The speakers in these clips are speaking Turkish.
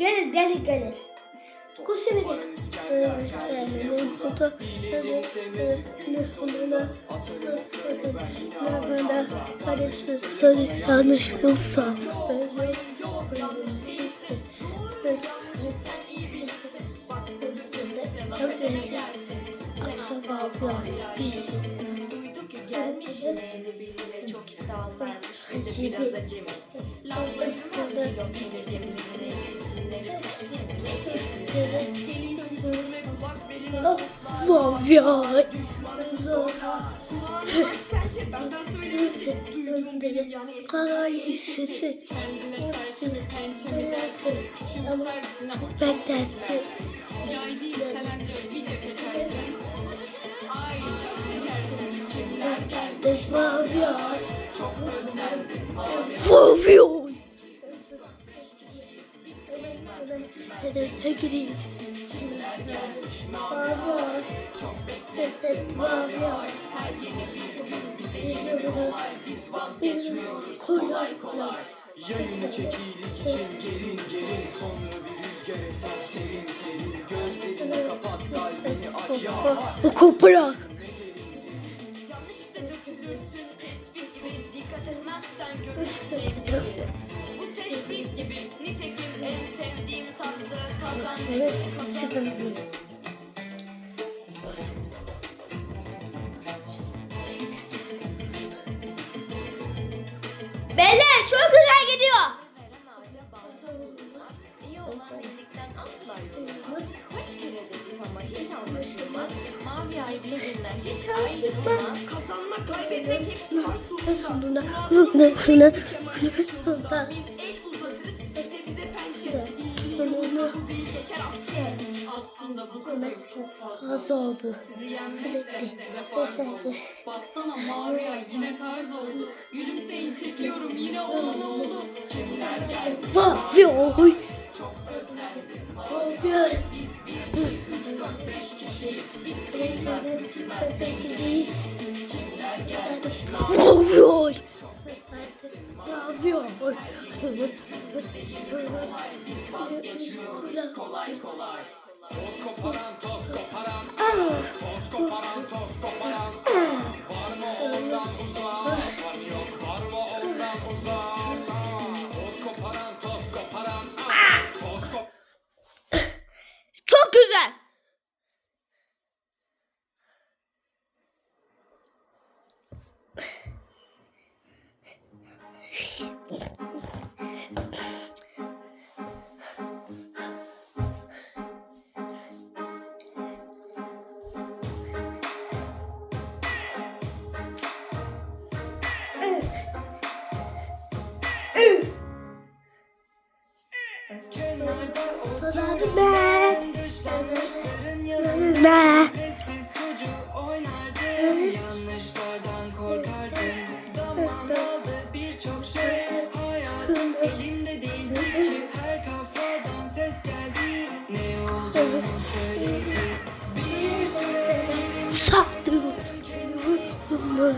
Gelir gelir gelir. Kuşu verir. Benim foto. Ne sonuna. Nerede karısı söyle yanlış bulsa. Sabah ya. Biz. Duyduk ya gelmiş yine birbiriyle çok. Bir de biraz acemi. Lafları pilot gelir yeminleri. İsimleri Vay ya. Kolay sesi. Çok beklersin. Vay ya. Hedefe gidiyoruz. Vay Evet vay ya. Kolay kolay. Yayını çekilik için gelin gelin Sonra bir rüzgar eser serin serin Gözlerini kapat kalbini aç ya Bu koprak. Mavi ay birbirinden hiç ayrılmaz. Kazanmak, kaybetmek hepsi var Sonuna, Çok fazla. Az oldu. Bitti. Efendim. Baksana mavi ay yine tarz oldu. Gülümseyin çekiyorum yine olan oldu. Kimler geldi? Vay oy. Oy. Vay oy. Toz koparan toz koparan Ah. Toz koparan toz koparan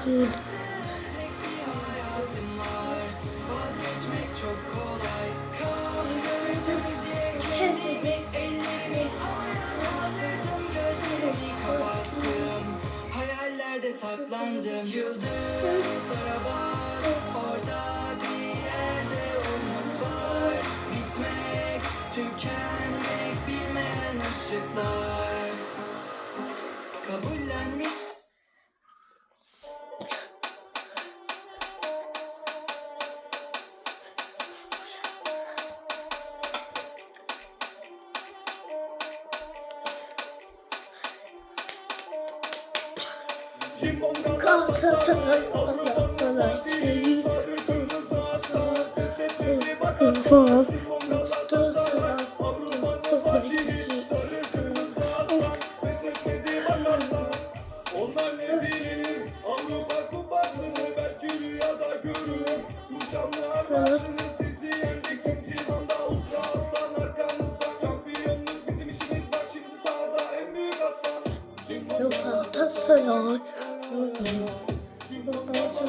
Gefühl. Ne bilir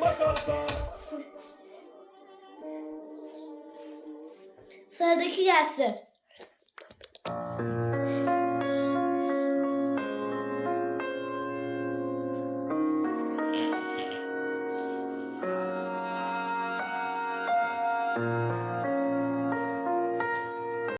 bak aslan Sıradaki gelsin.